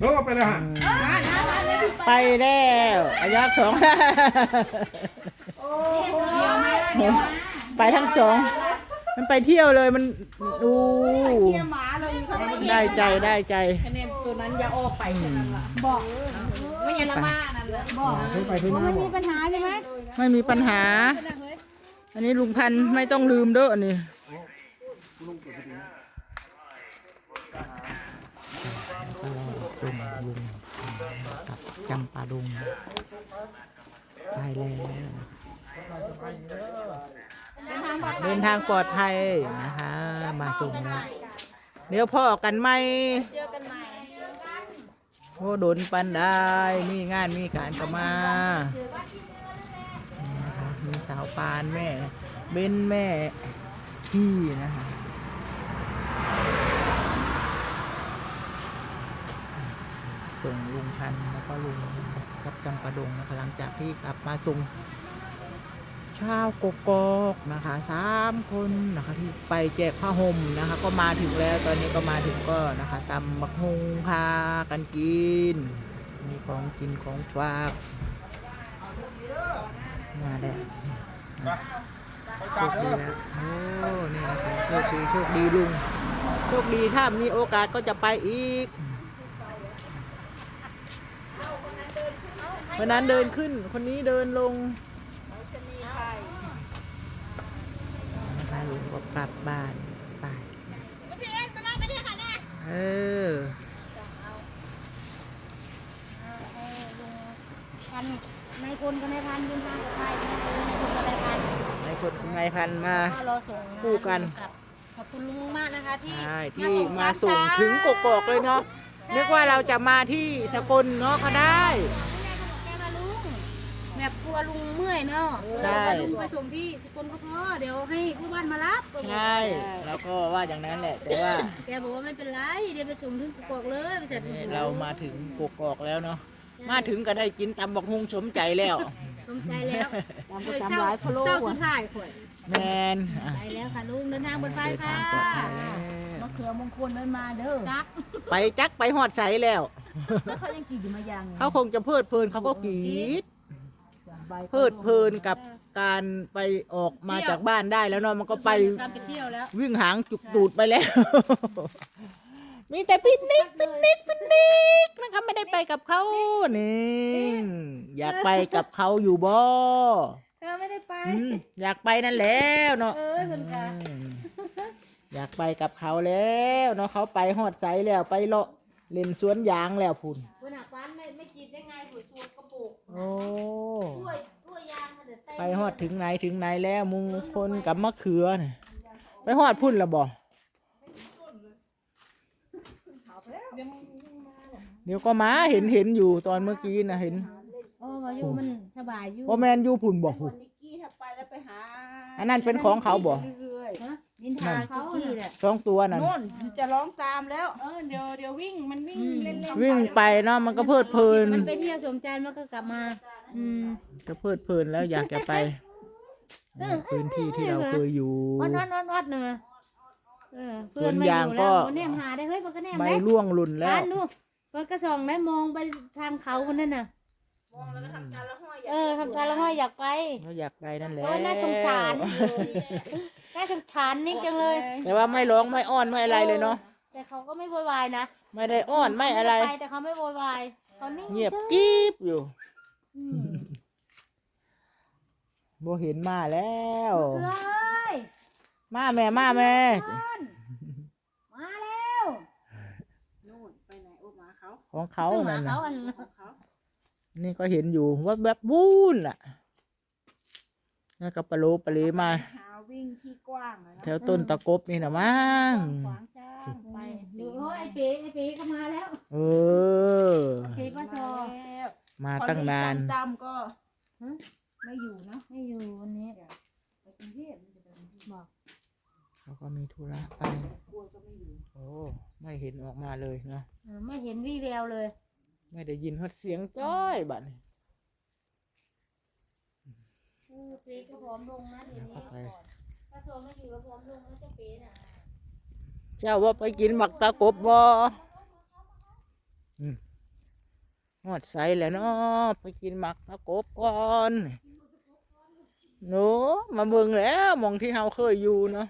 โทรไปเลยฮะไปแล้วอายักสองเดียวมาเดียวมาไปทั้งสองมันไปเที่ยวเลยมันดูหมาเลยเขาไม่ได้ใจได้ใจคะแนนตัวนั้นอย่าออกไปแค่นั้นล่ะบอกไม่ยันละมานั่นแหละบอกโทรไปโทรมาไม่บอมีกปัญหาใช่ไหมไม่มีปัญหา อันนี้ลุงพันธุ์ไม่ต้องลืมเด้ออัน ส่งลุงกับจำปาดงไปแล้วเดินทางปลอดภัยนะคะมาส่งแล้วเดี๋ยวพ่อกันไหมเจอกันใหม่โอ้โดนปันได้มีงานมีการก็มามีสาวปานแม่เบนแม่พี่นะคะ ส่งลุงชันแล้วก็ลุงกับจำปาดงนะคะหลังจากที่กลับมาส่งชาวกกอกนะคะสามคนนะคะที่ไปแจกผ้าห่มนะคะ ก็มาถึงแล้วตอนนี้ก็มาถึงก็นะคะตำบักฮงพากันกิน มีของกินของฝากมาแล้วโชคดีแล้วโอ้นี่นะคะโชคดีโชคดีลุงโชคดีถ้ามีโอกาสก็จะไปอีก คนนั้นเดินขึ้น คนนี้เดินลงนะคะลุงก็กลับบ้านไปเออพันในคนกับในพันยืนทางกับใครในคนกับในพันในคนนายพันธุ์มาก็รอส่งคู่กันลับขอบคุณลุงมากนะคะที่ใช่ที่มาสส่งสถึงกกอกเลยเนาะนึกว่าเราจะมาที่สกลเนาะก็ได้แกมาลุง แบบกลัวลุงเมื่อยเนาะใช่เราก็ลุงไปส่งที่สกลก็พอเดี๋ยวให้ผู้บ้านมารับก็บอกใช่แล้วก็ว่าอย่างนั้นแหละ แต่ว่าแกบอกว่าไม่เป็นไรเดี๋ยวไปส่งถึงกกอกเลยไปเสร็จนี่เรามาถึงกกอกแล้วเนาะมาถึงก็ได้กินตำบักฮุงสมใจแล้ว สมใจแล้วตามก็ตามร้ายพะโล้เศร้าสุดท้ายข่อยแมนอะไปแล้วค่ะลุงเดินทางบนไฟเดินค่ะทางปลอดภัยแล้วมะเขือมงคลเดินมาเด้อกักไปจักไปหอดใสแล้ว แล้วเขายังกี่อยู่มายังเขาคงจะเพลิดเพลินเขาก็กรีดใบ เพลิดเพลินกับการไปออกมาจากบ้านได้แล้วเนาะมันก็ไปการไปเที่ยวแล้ววิ่งหางจุกตูดไปแล้ว มีแต่ปิกนิกปิกนิกปิกนิกนะคะไม่ได้ไปกับเขานี่อยากไปกับเขาอยู่บ่เธอไม่ได้ไปอืมอยากไปนั่นแล้วเนาะเออคุณค่ะอืมอยากไปกับเขาแล้วเนาะเขาไปหอดใสแล้วไปเลาะเล่นสวนยางแล้วพุ่นคุณหักวันไม่ไม่กินได้ไงหัวชวน กระปุกโอ้กล้วยกล้วยยางมันเดือดเต้ไปหอดถึงไหนถึงไหนแล้วมุงคนกับมะเขือน่ะไปหอดพุ่นและบ่เดี๋ยวก็มาเห็นเห็นอยู่ตอนเมื่อกี้นะเห็นโอ้มาอยู่มันสบายอยู่ว่าแมนอยู่พุ่นบ่พุ่นนิกกี้ถ้าไปแล้วไปหา อันนั้นเป็นของเขาบ่เรื่อยฮะ นินทาเขาที่แหละสองตัวๆนั่น โน่นจะร้องตามแล้ว เออเดี๋ยวเดี๋ยววิ่งมันวิ่งเล่นวิ่งไปเนาะมันก็เพลิดเพลินๆมันไปเที่ยวสมใจรมันก็กลับมา อืมก็เพลิดเพลินแล้วอยากจะไปพื้นที่ที่เราเคยอยู่ วัดวัดวัดวัดเนอะเออสวนยางก็เพื่อนไม่อยู่แล้วแนมหาได้เฮ้ยมันก็แนมใบได้ร่วงหลุนแล้ว อ่านดูเปิดกระส่องได้มองไปทางเขาคนนั้นน่ะ มองแล้วก็ทำการละห้อยเออทำการละห้อยอยากไปเขาอยากไปนั่นแหละ โอ้ยน่าสงสาร น่าสงสารนี่จังเลยแต่ว่าไม่ร้องไม่อ้อนไม่อะไรเลยเนาะแต่เขาก็ไม่โวยวายนะไม่ได้อ้อนไม่อะไรไปแต่เขาไม่โวยวายเขานิ่งเงียบฉกิ๊บอยู่อืมโบเห็นมาแล้วเอ้ยมาแม่มาแม่มาแล้วนู่นไปไหนโอ้หมาเขาของเขาหมานั่นเขาน่ะอัน ของเขานี่ก็เห็นอยู่ว่าแบบวูนล่ะ แล้วก็ปลาโลปลาเลมา หาวิ่งที่กว้างอะแถเนาะวต้นตะกบนี่นะมั้งขวางจ้างไปดูโอ้ยไอ้เป๋ไอ้เป๋ก็มาแล้วเออ เป๋ก็ซอแล้วมาตั้งนานตามก็ฮะไม่อยู่เนาะไม่อยู่วันนี้ไปกรุงเทพมันจะไปกรุงเทพบอกเขาก็มีธุระไป กลัวก็ไม่อยู่โอ้ ไม่เห็นออกมาเลยเนาะ เออไม่เห็นวี่แววเลย ไม่ได้ยินฮอดเสียงจ้อยบัดนี้ เป๋ก็ผอมลงนะเดี๋ยวนี้เอาไปถ้าโซไม่อยู่แล้วผอมลงแล้วจะเป๋น่ะเจ้าว่าไปกินหมักตะกบบ่อืมหอดใสแล้วเนาะไปกินหมักตะกบก่อนหนูมาเบิ่งแล้วมองที่เราเคยอยู่เนาะ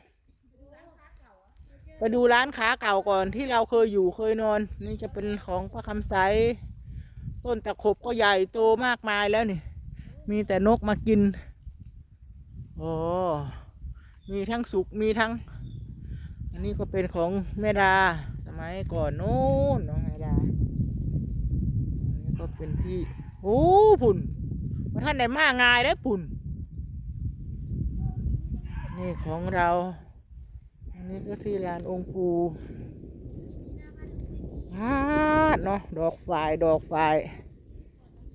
ไปดูร้านค้าเก่าก่อนที่เราเคยอยู่เคยนอน นี่จะเป็นของพระคำใสต้นตะขบก็ใหญ่โตมากมายแล้วนี่ มีแต่นกมากิน โอ้มีทั้งสุกมีทั้ง อันนี้ก็เป็นของแม่ดา สมัยก่อนโน้นน้องแม่ดาอันนี้ก็เป็นที่โอ้พุ่นว่าท่านไหนมาง่ายได้อพุ่นนี่ของเรา อันนี้ก็ที่ลานองค์ปูพาดเนาะดอกฝายดอกฝาย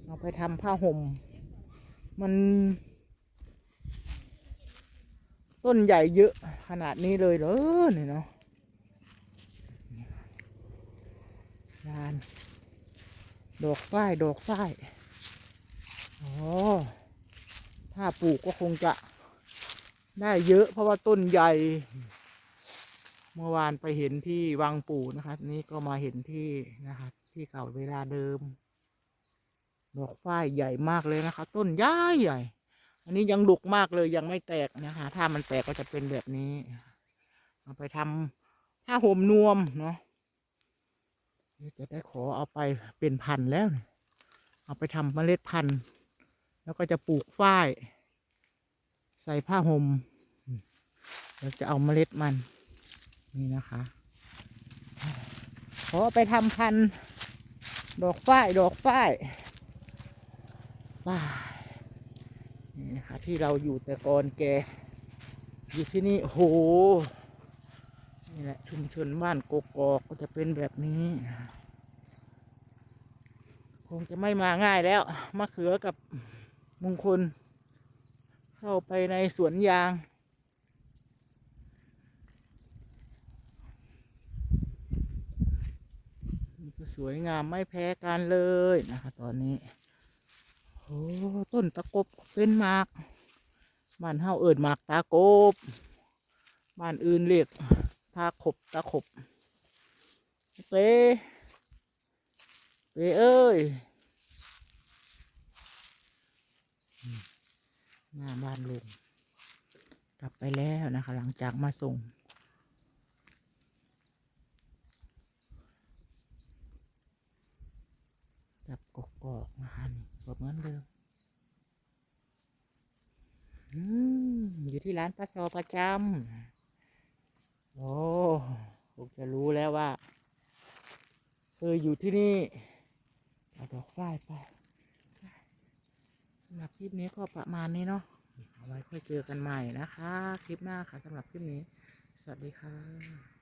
เอาไปทำผ้าห่ม มัน ต้นใหญ่เยอะขนาดนี้เลยเหรอเนี่ยเนาะลาน ดอกฝ้าย ดอกฝ้ายอ๋อถ้าปลูกก็คงจะได้เยอะ เพราะว่าต้นใหญ่ เมื่อวานไปเห็นที่วังปู่นะคะนี่ก็มาเห็นที่นะคะที่เก่าเวลาเดิม ดอกฝ้ายใหญ่มากเลยนะคะต้นใหญ่ใหญ่ อันนี้ยังดุกมากเลยยังไม่แตกนะคะถ้ามันแตกก็จะเป็นแบบนี้ เอาไปทำผ้าห่มนวมเนาะเดี๋ยวจะได้ขอเอาไปเป็นพันธุ์แล้ว เอาไปทำเมล็ดพันธุ์ แล้วก็จะปลูกฝ้าย ใส่ผ้าห่มอืมเราจะเอาเมล็ดมัน นี่นะคะ ขอเอาไปทำพันธุ์ดอกฝ้าย ดอกฝ้ายว้าย นี่นะคะที่เราอยู่แต่ก่อนแก อยู่ที่นี่โหนี่แหละชุมชนบ้านกกอกก็จะเป็นแบบนี้ คงจะไม่มาง่ายแล้วมะเขือกับมงคล เข้าไปในสวนยางสวยงามไม่แพ้กันเลยนะคะตอนนี้ โอ้ต้นตะกบเป็นหมากบ้านเฮาเอิดหมากตากบบ้านอื่นเรียกทาขบตะขบเปเปเอ้ยหน้าบ้านลุงกลับไปแล้วนะคะ หลังจากมาส่ง จับกกอกนะคะนี่ก็เหมือนเดิมอืมอยู่ที่ร้านปลาซอประจำโอ้ผมจะรู้แล้วว่าเคยอยู่ที่นี่เอาดอกฝ้ายไปสำหรับคลิปนี้ก็ประมาณนี้เนาะเอาไว้ค่อยเจอกันใหม่นะคะ คลิปหน้าค่ะสำหรับคลิปนี้ สวัสดีค่ะ